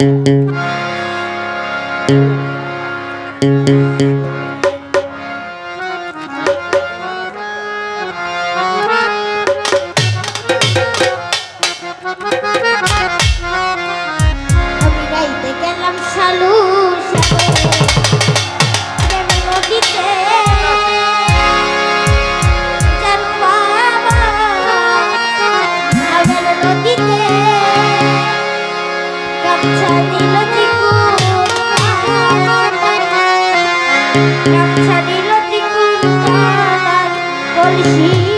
Thank you. কলসি